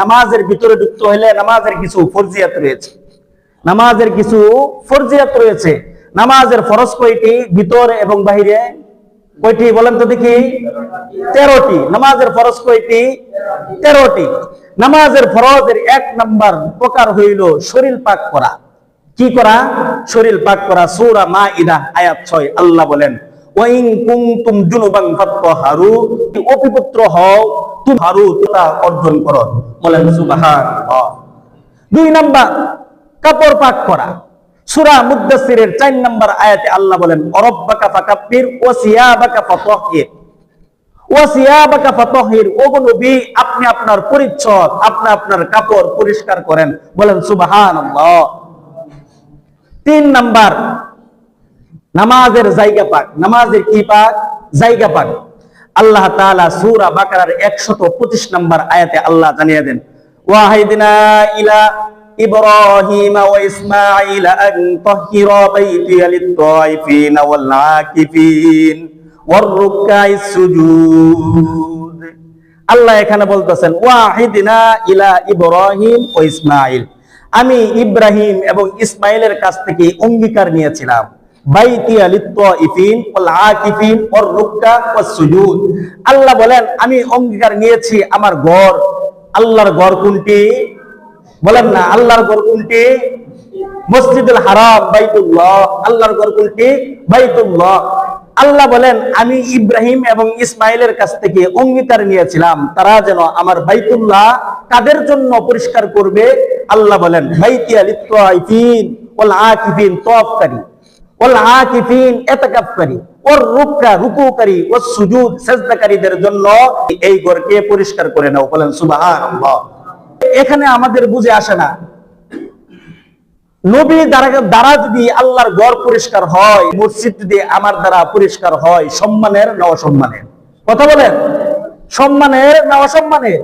নামাজের ভিতরে ঢুকতে হলে নামাজের কিছু ফরজিয়াত রয়েছে। নামাজের কিছু ফরজিয়াত রয়েছে। নামাজের ফরজ কয়টি? ভিতরে এবং বাহিরে? কয়টি বলেন তো দেখি। তেরোটি। নামাজের ফরজ কয়টি? তেরোটি। নামাজের ফরজের এক নাম্বার প্রকার হইল শরীর পাক করা। কি করা? শরীর পাক করা। সূরা মাইদা আয়াত 6 আল্লাহ বলেন, ওয়াইন কুনতুম জুনুবান ফাতহারু অপবিত্র হও অর্জন দুই নাম্বার, কাপড় পাক করা। সূরা মুদ্দাসসিরের 4 নাম্বার আয়াতে আল্লাহ বলেন আপনি আপনার পরিচ্ছদ, আপনি আপনার কাপড় পরিষ্কার করেন। বলেন, সুবহানাল্লাহ। তিন নাম্বার, নামাজের জায়গা পাক। নামাজের কি পাক? জায়গা পাক। আল্লাহ তাআলা সূরা বাকারার 125 নাম্বার আয়াতে আল্লাহ জানিয়ে দেন ওয়াহিদনা ইলা আন তাহহিরা বাইতিয়া লিত-তাইফিন ওয়াল আকিফিন ওয়ার রুকআইস সুজুদ। আল্লাহ এখানে বলতেছেন ওয়াহিদিনা ইলা ইব্রাহিম ও ইসমাইল আমি ইব্রাহিম এবং ইসমাইলের কাছ থেকে অঙ্গীকার নিয়েছিলাম। আল্লাহ বলেন, আমি অঙ্গীকার নিয়েছি আমার ঘর। আল্লাহর ঘর কোনটি? বলেন না, আল্লাহর ঘর কোনটি? মসজিদুল হারাম, বাইতুল্লাহ। আল্লাহর ঘর কোনটি? বাইতুল্লাহ। আল্লাহ বলেন, আমি ইব্রাহিম এবং ইসমাইলের কাছ থেকে অঙ্গীকার নিয়েছিলাম। তারা যেন আমার বাইতুল্লাহ কাদের জন্য পরিষ্কার করবে? আল্লাহ বলেন বাইতিয়া লিত্তাইফিন ওয়াল আকিফিন তওয়াফকারী আল্লাহর পরিষ্কার হয়, মসজিদ আমার দ্বারা পরিষ্কার হয়, সম্মানের না অসম্মানের? কথা বলেন। সম্মানের না অসম্মানের?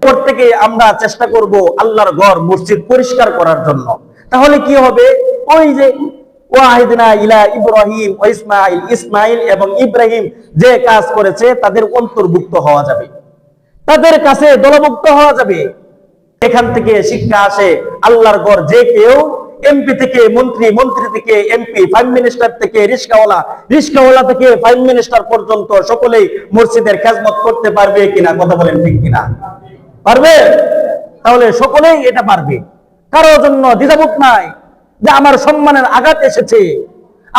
প্রত্যেকে আমরা চেষ্টা করব আল্লাহর ঘর, মসজিদ পরিষ্কার করার জন্য। তাহলে কি হবে? ওই যে ওয়াহিদনা ইলা ইব্রাহিম ও ইসমাইল। ইসমাইল এবং ইব্রাহিম যে কাজ করেছে তাদের অন্তর্ভুক্ত হওয়া যাবে। তাদের কাছে হওয়া যাবে। এখান থেকে শিক্ষা আসে আল্লাহর যে কেউ এমপি থেকে মন্ত্রী মন্ত্রী থেকে এমপি মিনিস্টার থেকে রিস্কাওয়ালা রিস্কাওয়ালা থেকে মিনিস্টার পর্যন্ত সকলেই মসজিদের খেজমত করতে পারবে কিনা, কথা বলেন ঠিক কিনা? পারবে? তাহলে সকলেই এটা পারবে। কারোর জন্য দ্বিধাবোধ নাই। যে আমার সম্মানের আঘাত এসেছে,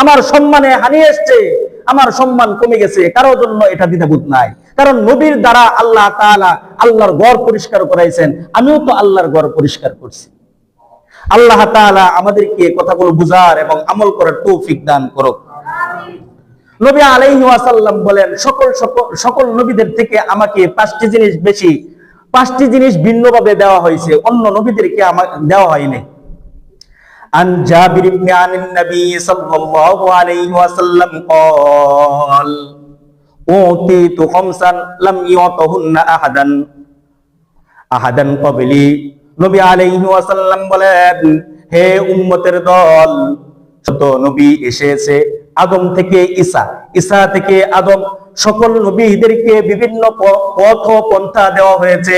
আমার সম্মানে হানি এসছে, আমার সম্মান কমে গেছে কারোর জন্য এটা দ্বিধাবোধ নাই। কারণ নবীর দ্বারা আল্লাহ তাআলা আল্লাহর ঘর পরিষ্কার করাইছেন, আমিও তো আল্লাহর ঘর পরিষ্কার করছি। আল্লাহ তাআলা আমাদেরকে কথাগুলো বুঝার এবং আমল করার তৌফিক দান করুক। নবী আলাইহি ওয়াসাল্লাম বলেন, সকল সকল নবীদের থেকে আমাকে পাঁচটি জিনিস বেশি, পাঁচটি জিনিস ভিন্নভাবে দেওয়া হয়েছে, অন্য নবীদেরকে আমাকে দেওয়া হয়নি। عن جابر بن عن النبي صلى الله عليه وسلم قال أوتيت خمسا لم يعطهن أحدا أحدا قبلي নবী আলাইহি ওয়াসাল্লাম বলেন হে উম্মতের দল শত নবী এসেছে আদম থেকে ঈসা ঈসা থেকে আদম সকল নবীদেরকে বিভিন্ন প- পথ ও পন্থা দেওয়া হয়েছে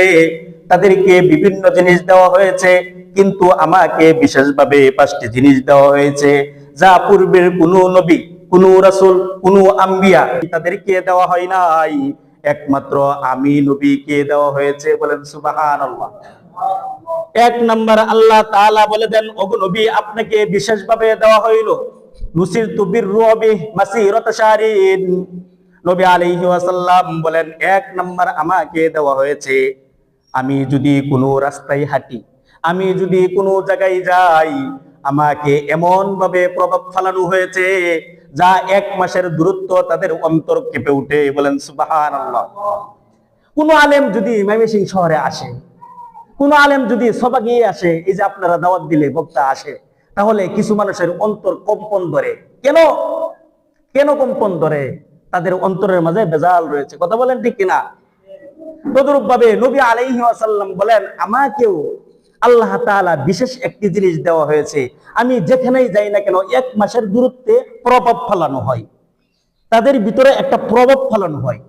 তাদেরকে বিভিন্ন জিনিস দেওয়া হয়েছে, কিন্তু আমাকে বিশেষভাবে পাঁচটি জিনিস দেওয়া হয়েছে, যা পূর্বের কোনো নবী, কোনো রাসূল, কোনো আম্বিয়া তাদেরকে দেওয়া হয় নাই। একমাত্র আমি নবীকে দেওয়া হয়েছে বলেন সুবহানাল্লাহ। এক নম্বর আল্লাহ তাআলা বলে দেন, ওগো নবী, আপনাকে বিশেষভাবে দেওয়া হইল নবী আলাইহি বলেন, এক নাম্বার আমাকে দেওয়া হয়েছে আমি যদি কোনো রাস্তায় হাঁটি, আমি যদি কোনো জায়গায় যাই, আমাকে এমন ভাবে প্রভাব ফেলানো হয়েছে যা এক মাসের দূরত্ব তাদের অন্তর কেঁপে উঠে বলেন, সুবহানাল্লাহ। কোন আলেম যদি ময়মনসিং শহরে আসে, কোন আলেম যদি সবা গিয়ে আসে, এই যে আপনারা দাওয়াত দিলে বক্তা আসে, তাহলে কিছু মানুষের অন্তর কম্পন ধরে। কেন? কেন কম্পন ধরে? তাদের অন্তরের মাঝে বেজাল রয়েছে। কথা বলেন ঠিক কিনা? তদরূপ ভাবে নবী আলাইহি ওয়াসাল্লাম বলেন, আমাকেও আল্লাহ তাআলা বিশেষ একটি জিনিস দেওয়া হয়েছে। আমি যেখানেই যাই না কেন, এক মাসের দূরত্বে প্রভাব ফেলানো হয়। তাদের ভিতরে একটা প্রভাব ফেলানো হয়।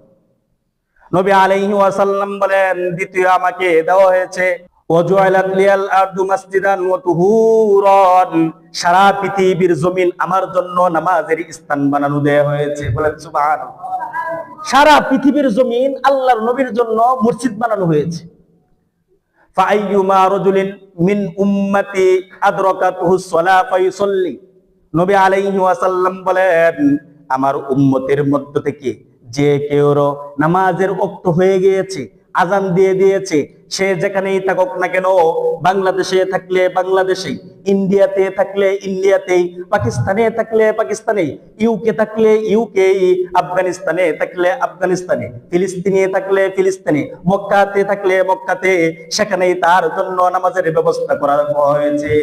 নবী আলাইহি ওয়াসাল্লাম বলেন, দ্বিতীয় আমাকে দেওয়া হয়েছে সারা পৃথিবীর জমিন আমার জন্য নামাজের স্থান বানানো দেওয়া হয়েছে। বলেন, সুবহানাল্লাহ। সারা পৃথিবীর জমিন আল্লাহর নবীর জন্য মসজিদ বানানো হয়েছে। আমার উম্মতের মধ্য থেকে যে কেউ নামাজের ওক্ত হয়ে গিয়েছে আজান দিয়ে দিয়েছে। সে যেখানেই থাকুক না কেন, বাংলাদেশে থাকলে বাংলাদেশে, ইন্ডিয়াতে থাকলে ইন্ডিয়াতেই, পাকিস্তানে থাকলে পাকিস্তানে, ইউকে থাকলে ইউকে আফগানিস্তানে থাকলে আফগানিস্তানে, ফিলিস্তিনে থাকলে ফিলিস্তিনে, মক্কাতে থাকলে মক্কাতে, সেখানেই তার জন্য নামাজের ব্যবস্থা করা হয়েছে।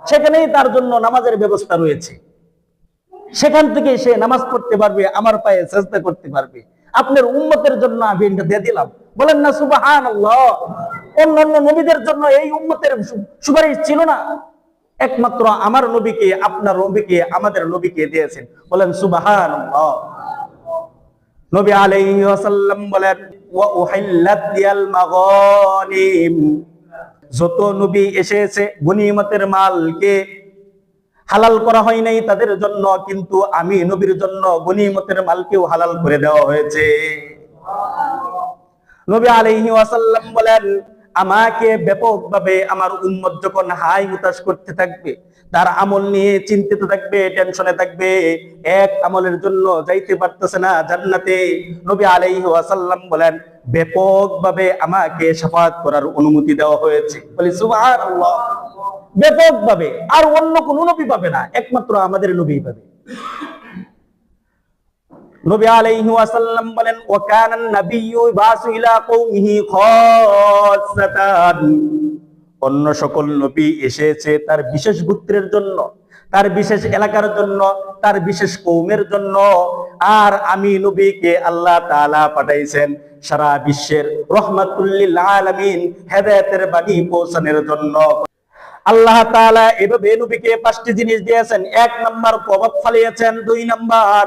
সেখানেই তার জন্য নামাজের ব্যবস্থা রয়েছে। সেখান থেকে সে নামাজ পড়তে পারবে, আমার পায়ে চেষ্টা করতে পারবে। আপনার উম্মতের জন্য আমি এটা দিয়ে দিলাম। বলেন না সুবাহান অন্যান্য নবীদের জন্য এই উম্মতের সুপারিশ ছিল না। একমাত্র আমার নবীকে, আপনার নবীকে, আমাদের নবীকে দিয়েছেন। বলেন সুবাহান আমি নবীর জন্য গনিমতের মালকেও হালাল করে দেওয়া হয়েছে। নবী আলাইহি ওয়াসাল্লাম বলেন, আমাকে ব্যাপকভাবে আমার উম্মত যখন হাই হুতাশ করতে থাকবে, তার আমল নিয়ে চিন্তিত থাকবে, টেনশনে থাকবে, এক আমলের জন্য যাইতে পারতেছে না জান্নাতে, নবী আলাইহি ওয়াসাল্লাম বলেন, ব্যাপকভাবে আমাকে শাফাত করার অনুমতি দেওয়া হয়েছে। বলি, সুবহানাল্লাহ। ব্যাপকভাবে, আর অন্য কোন নবী পাবে না, একমাত্র আমাদের নবী পাবে। নবী আলাইহি ওয়াসাল্লাম বলেন, ওয়া কানান নাবিয়্যু ইবাসু ইলা কওমিহি খাসসাতান অন্য সকল নবী এসেছে তার বিশেষ গোত্রের জন্য, তার বিশেষ এলাকার জন্য, তার বিশেষ কৌমের জন্য। আর আমি নবীকে আল্লাহ তাআলা পাঠাইছেন সারা বিশ্বের রহমাতুল্লিল আলামিন হেদায়েতের বাণী পৌঁছানোর জন্য। আল্লাহ তাআলা এভাবে নবীকে পাঁচটি জিনিস দিয়েছেন। এক নাম্বার, প্রভাব ফালিয়েছেন। দুই নাম্বার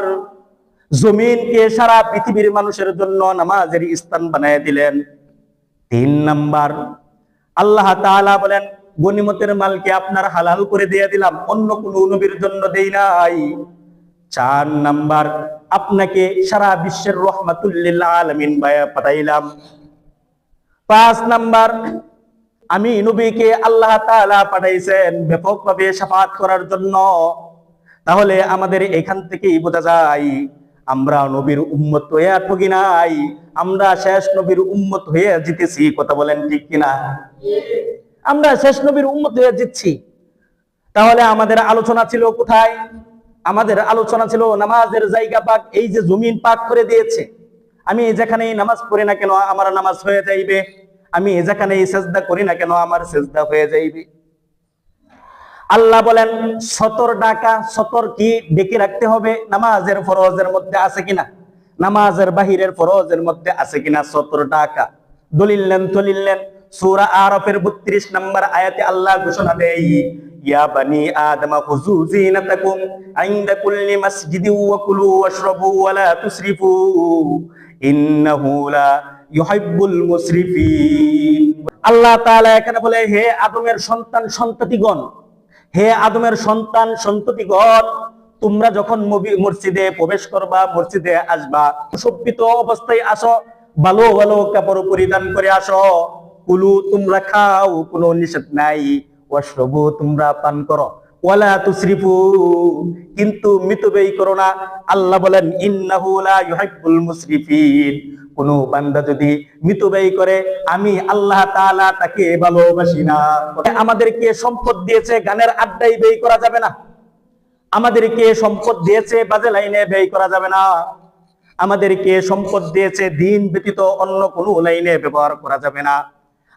জমিনকে সারা পৃথিবীর মানুষের জন্য নামাজের স্থান বানিয়ে দিলেন। তিন নাম্বার, আল্লাহ তাআলা বলেন, গনিমতের মালকে আপনার হালাল করে দিয়ে দিলাম, অন্য কোন নবীর জন্য দেই নাই। চার নাম্বার, আপনাকে সারা বিশ্বের রহমাতুল্লিল আলামিন পাঠাইলাম। পাঁচ নাম্বার, আমি নবীকে আল্লাহ তাআলা পাঠাইছেন ব্যাপকভাবে শাফাত করার জন্য। তাহলে আমাদের এখান থেকেই বোঝা যায় আমরা নবীর উম্মত হয়ে ঠকি নাই। আমরা শেষ নবীর উম্মত হয়ে জিতেছি, কথা বলেন ঠিক কিনা? আমরা শেষ নবীর উম্মত হয়ে জিতছি। তাহলে আমাদের আলোচনা ছিল কোথায়? আমাদের আলোচনা ছিল নামাজের জায়গা পাক, এই যে জমিন পাক করে দিয়েছে। আমি যেখানেই নামাজ পড়ি না কেন, আমার নামাজ হয়ে যাইবে। আমি যেখানেই সেজদা করি না কেন, আমার সেজদা হয়ে যাইবে। আল্লাহ বলেন, সতর ডাকা, সতর কি ডেকে রাখতে হবে? নামাজের ফরজের মধ্যে আছে কিনা? নামাজের বাহিরের ফরজের মধ্যে আছে কিনা সতর ডাকা? দলিলেন দলিলেন সূরা আরফের 32 নম্বর আয়াতে আল্লাহ ঘোষণা দেয়, ইয়া বানি আদম খুযু জিনাতাকুম ইনদা কুল্লি মাসজিদিন ওয়া কুলু ওয়া লা তুসরিফু ইন্নাহু লা ইউহিব্বুল মুসরিফিন আল্লাহ তাআলা এখানে বলে, হে আদমের সন্তান, সন্ততিগণ হে আদমের সন্তান সন্ততিগণ তোমরা যখন মসজিদে প্রবেশ করবা, মসজিদে আসবা সভ্যিত অবস্থায় আসো, ভালো ভালো কাপড় পরিধান করে আসো। কুলু, তোমরা খাও, কোনো নিষেধ নাই। ওয়াশরবু, তোমরা পান করো। ওয়ালা তুসরিফু কিন্তু মিতব্যয়ী করো না। আল্লাহ বলেন, ইন্নাহু লা ইউহিব্বুল মুসরিফিন কোন বান্দা যদি মিতব্যয়ী করে, আমি আল্লাহ তাআলা তাকে ভালোবাসি না। আমাদেরকে সম্পদ দিয়েছে, গানের আড্ডায় ব্যয় করা যাবে না। আমাদেরকে সম্পদ দিয়েছে, বাজে লাইনে ব্যয় করা যাবে না। আমাদেরকে সম্পদ দিয়েছে, দিন ব্যতীত অন্য কোনো লাইনে ব্যবহার করা যাবে না।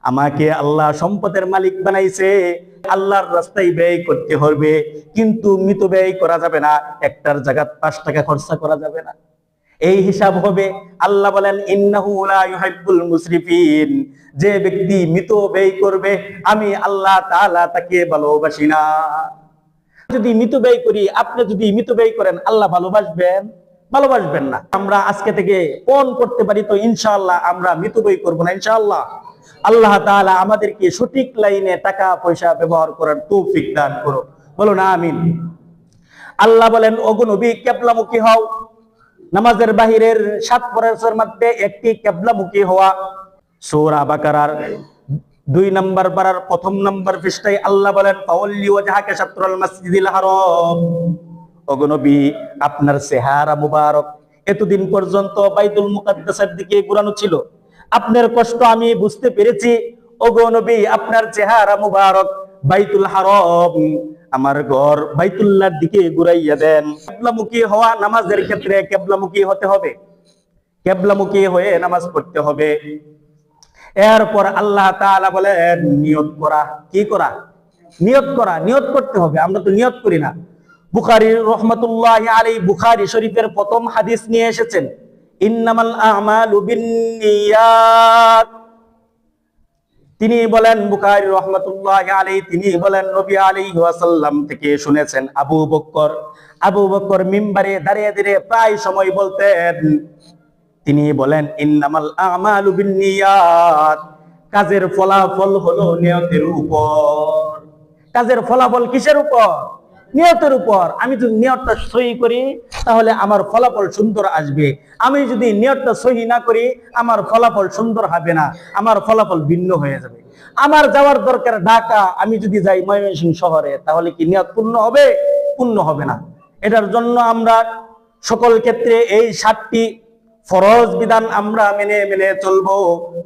আমাকে আল্লাহ সম্পদের মালিক বানাইছে, আল্লাহর রাস্তায় ব্যয় করতে হবে, কিন্তু মৃত ব্যয় করা যাবে না। একটার জায়গা পাঁচ টাকা খরচা করা যাবে না। এই হিসাব হবে। আল্লাহ বলেন, ইন্নাহু লা ইউহিব্বুল মুসরিফিন যে ব্যক্তি মৃত ব্যয় করবে, আমি আল্লাহ তাআলা তাকে ভালোবাসি না। যদি মৃত ব্যয় করি, আপনি যদি মৃত ব্যয় করেন, আল্লাহ ভালোবাসবেন? ভালোবাসবেন না। আমরা আজকে থেকে কোন করতে পারি তো ইনশাআল্লাহ আমরা মৃত্যুবই করব না ইনশাআল্লাহ। আল্লাহ তাআলা আমাদেরকে সঠিক লাইনে টাকা, পয়সা ব্যবহার করার তৌফিক দান করো বলো না আমিন। আল্লাহ বলেন, ওগো নবী, কেবলামুখী হও। নামাজের বাহিরের সাত ফরজের মধ্যে একটি কেবলামুখী হওয়া সূরা বাকারার দুই নাম্বার পারার প্রথম নাম্বার পৃষ্ঠায় আল্লাহ বলেন ওগো আপনার চেহারা মুবারক। এতদিন পর্যন্ত বাইতুল মুকাদ্দাসের দিকে ঘুরানো ছিল। আপনার কষ্ট আমি বুঝতে পেরেছি। ওগো নবী, আপনার চেহারা মুবারক। বাইতুল হারাম। আমার ঘর বাইতুল্লাহর দিকে ঘুরাইয়া দেন। কেবলামুখী হওয়া নামাজের ক্ষেত্রে কেবলামুখী হতে হবে। কেবলামুখী হয়ে নামাজ পড়তে হবে। এরপর আল্লাহ তাআলা বলেন, নিয়ত করা। কি করা? নিয়ত করা। নিয়ত করতে হবে। আমরা তো নিয়ত করি না। বুখারী রহমাতুল্লাহ আলী বুখারি শরীফের প্রথম হাদিস নিয়ে এসেছেন। ইন্নামাল আমালু বিন্নিয়াত তিনি বলেন, বুখারী রহমতুল্লাহ আলী তিনি বলেন, নবী আলী ওয়াসাল্লাম থেকে শুনেছেন আবু বক্কর। আবু বক্কর মিম্বারে দাঁড়িয়ে দাঁড়িয়ে প্রায় সময় বলতেন, তিনি বলেন, ইন্নামাল আমালু কাজের ফলাফল হলো নিয়তের উপর। কাজের ফলাফল কিসের উপর? নিয়তের উপর আমি যদি নিয়তটা সহি করি, তাহলে আমার ফলাফল সুন্দর আসবে। আমি যদি নিয়তটা সহি না করি, আমার ফলাফল সুন্দর হবে না, আমার ফলাফল ভিন্ন হয়ে যাবে। আমার যাওয়ার দরকার ঢাকা, আমি যদি যাই ময়মনসিংহ শহরে, তাহলে কি নিয়ত পূর্ণ হবে? পূর্ণ হবে না। এটার জন্য আমরা সকল ক্ষেত্রে এই সাতটি ফরজ বিধান আমরা মেনে মেনে চলবো।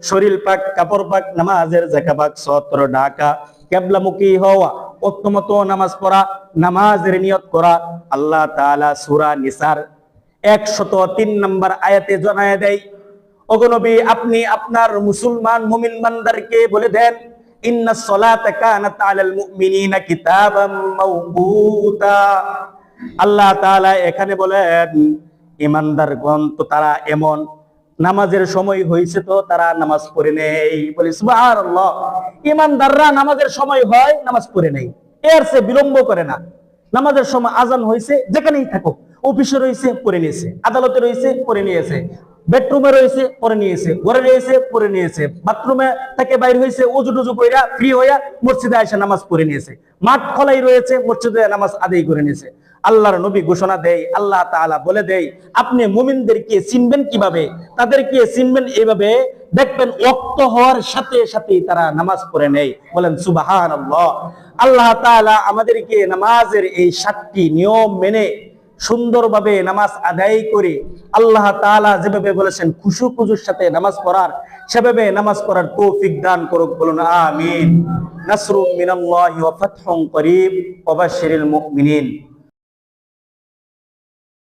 শরীর পাক, কাপড় পাক, নামাজের জাকা পাক সত্র ঢাকা। কেবলামুখী হওয়া, অত্যমত নামাজ পড়া, নামাজের নিয়ত করা, আল্লাহ তাআলা সূরা নিসার একশত তিন নম্বর আয়াতে জানায় দেয় ওগনবী আপনি আপনার মুসলমান মুমিন বান্দারকে বলে দেন আল্লাহ তাআলা এখানে বলেন ইমানদার গ্রন্থ তারা এমন নামাজের সময় হয়েছে তো, তারা নামাজ পড়ে নেই। বলি, সুবহানাল্লাহ। ইমানদাররা নামাজের সময় হয়, নামাজ পড়ে নেই। এর সে বিলম্ব করে না। নামাজের সময় আজান হয়েছে, যেখানেই থাকো অফিসে রয়েছে, পড়ে নিয়েছে। আদালতে রয়েছে, পড়ে নিয়েছে। বেডরুমে রয়েছে পরে নিয়েছে। ঘরে রয়েছে পরে নিয়েছে। বাথরুমে থেকে বাইর হয়েছে, উজু টুজু কইরা, ফ্রি হইয়া মসজিদে এসে নামাজ পড়ে নিয়েছে। মাঠ খোলাই রয়েছে, মসজিদে নামাজ আদায় করে নিয়েছে। আল্লাহর নবী ঘোষণা দেয়, আল্লাহ তাআলা বলে দেয়, আপনি মুমিনদেরকে চিনবেন কীভাবে? তাদেরকে চিনবেন এভাবে দেখবেন ওক্ত হওয়ার সাথে সাথে তারা নামাজ পড়ে নেই বলেন সুবাহান আল্লাহ তাআলা আমাদেরকে নামাজের এই সাতটি নিয়ম মেনে সুন্দরভাবে নামাজ আদায় করে আল্লাহ তাআলা যেভাবে বলেছেন খুশু খুজুর সাথে নামাজ পড়ার, সেভাবে নামাজ পড়ার তৌফিক দান করুক। বলুন, আমিন। নাসরুম মিনাল্লাহি ওয়া ফাতহুন করিব ওয়া মুমিনিন।